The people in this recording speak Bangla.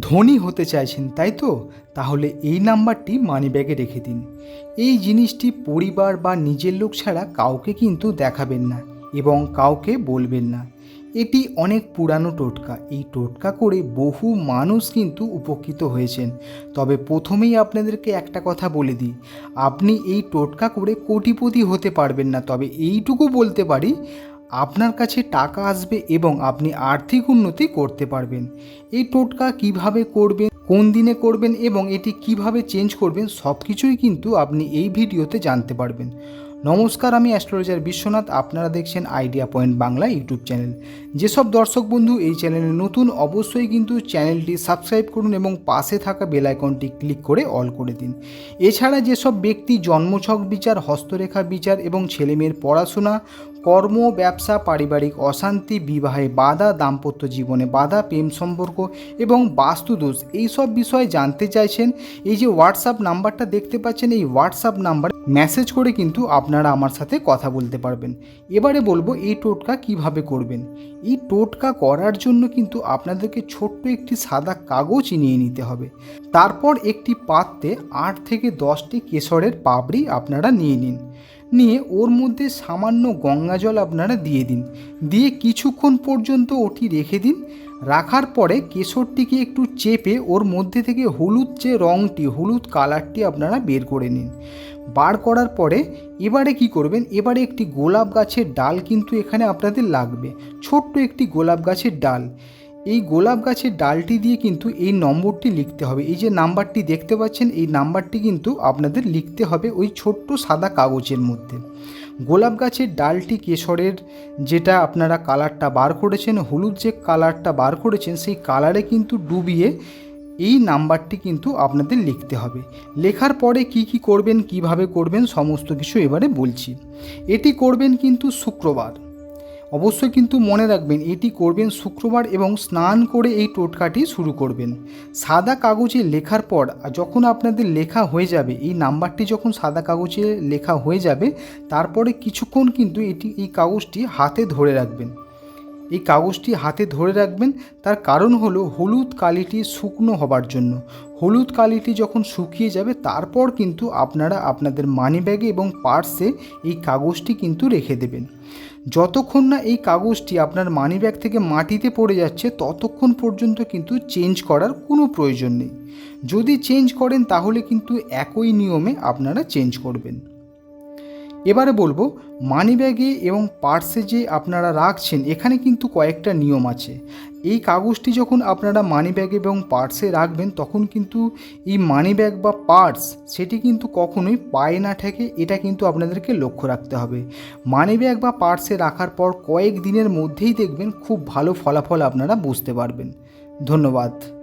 ধনী হতে চাইছেন, তাই তো? তাহলে এই নাম্বারটি মানিব্যাগে রেখে দিন। এই জিনিসটি পরিবার বা নিজের লোক ছাড়া কাউকে কিন্তু দেখাবেন না এবং কাউকে বলবেন না। এটি অনেক পুরানো টোটকা। এই টোটকা করে বহু মানুষ কিন্তু উপকৃত হয়েছেন। তবে প্রথমেই আপনাদেরকে একটা কথা বলে দিই। আপনি এই টোটকা করে কোটিপতি হতে পারবেন না। তবে এইটুকু বলতে পারি আপনার কাছে টাকা আসবে এবং আপনি আর্থিক উন্নতি করতে পারবেন। এই টোটকা কীভাবে করবেন, কোন দিনে করবেন এবং এটি কীভাবে চেঞ্জ করবেন সব কিছুই কিন্তু আপনি এই ভিডিওতে জানতে পারবেন। নমস্কার, আমি অ্যাস্ট্রোলজার বিশ্বনাথ। আপনারা দেখছেন idea point Bangla YouTube channel. যেসব দর্শক বন্ধু এই চ্যানেলে নতুন, অবশ্যই কিন্তু চ্যানেলটি সাবস্ক্রাইব করুন এবং পাশে থাকা বেল আইকনটি ক্লিক করে অল করে দিন। এছাড়া যেসব ব্যক্তি জন্মছক বিচার, হস্তরেখা বিচার এবং ছেলেমেয়ের পড়াশোনা কর্ম, ব্যবসা, পারিবারিক অশান্তি, বিবাহে বাধা, দাম্পত্য জীবনে বাধা, প্রেম সম্পর্ক এবং বাস্তুদোষ এইসব বিষয়ে জানতে চাইছেন, এই যে হোয়াটসঅ্যাপ নাম্বারটা দেখতে পাচ্ছেন, এই হোয়াটসঅ্যাপ নাম্বার মেসেজ করে কিন্তু আপনারা আমার সাথে কথা বলতে পারবেন। এবারে বলব এই টোটকা কীভাবে করবেন? এই টোটকা করার জন্য কিন্তু আপনাদেরকে ছোট্ট একটি সাদা কাগজ নিয়ে নিতে হবে। তারপর একটি পাত্রে আট থেকে দশটি কেশরের পাবড়ি আপনারা নিয়ে নিন। নিয়ে ওর মধ্যে সামান্য গঙ্গা জল আপনারা দিয়ে দিন। দিয়ে কিছুক্ষণ পর্যন্ত ওটি রেখে দিন। রাখার পরে কেশরটিকে একটু চেপে ওর মধ্যে থেকে হলুদ যে রঙটি হলুদ কালারটি আপনারা বের করে নিন। বার করার পরে এবারে কি করবেন? এবারে একটি গোলাপ গাছের ডাল কিন্তু এখানে আপনাদের লাগবে। ছোট্ট একটি গোলাপ গাছের ডাল। এই গোলাপ গাছের ডালটি দিয়ে কিন্তু এই নম্বরটি লিখতে হবে। এই যে নাম্বারটি দেখতে পাচ্ছেন, এই নাম্বারটি কিন্তু আপনাদের লিখতে হবে ওই ছোট্ট সাদা কাগজের মধ্যে। গোলাপ গাছের ডালটি কেশরের যেটা আপনারা কালারটা বার করেছেন, হলুদ যে কালারটা বার করেছেন, সেই কালারে কিন্তু ডুবিয়ে এই নাম্বারটি কিন্তু আপনাদের লিখতে হবে। লেখার পরে কি কি করবেন, কীভাবে করবেন, সমস্ত কিছু এবারে বলছি। এটি করবেন কিন্তু শুক্রবার। অবশ্যই কিন্তু মনে রাখবেন, এটি করবেন শুক্রবার এবং স্নান করে এই টোটকাটি শুরু করবেন। সাদা কাগজে লেখার পর, যখন আপনাদের লেখা হয়ে যাবে, এই নাম্বারটি যখন সাদা কাগজে লেখা হয়ে যাবে, তারপরে কিছুক্ষণ কিন্তু এটি, এই কাগজটি হাতে ধরে রাখবেন। এই কাগজটি হাতে ধরে রাখবেন, তার কারণ হলো হলুদ কালিটি শুকনো হবার জন্য। হলুদ কালিটি যখন শুকিয়ে যাবে, তারপর কিন্তু আপনারা আপনাদের মানিব্যাগে এবং পার্সে এই কাগজটি কিন্তু রেখে দেবেন। যতক্ষণ না এই কাগজটি আপনার মানিব্যাগ থেকে মাটিতে পড়ে যাচ্ছে, ততক্ষণ পর্যন্ত কিন্তু চেঞ্জ করার কোনো প্রয়োজন নেই। যদি চেঞ্জ করেন, তাহলে কিন্তু একই নিয়মে আপনারা চেঞ্জ করবেন। এবারে বলব, মানিব্যাগে এবং পার্সে যে আপনারা রাখছেন, এখানে কিন্তু কয়েকটা নিয়ম আছে। এই কাগজটি যখন আপনারা মানিব্যাগ এবং পার্সে রাখবেন, তখন কিন্তু এই মানিব্যাগ বা পার্স, সেটি কিন্তু কখনোই পায়ে না ঠেকে, এটা কিন্তু আপনাদেরকে লক্ষ্য রাখতে হবে। মানি ব্যাগ বা পার্সে রাখার পর কয়েক দিনের মধ্যেই দেখবেন খুব ভালো ফলাফল আপনারা বুঝতে পারবেন। ধন্যবাদ।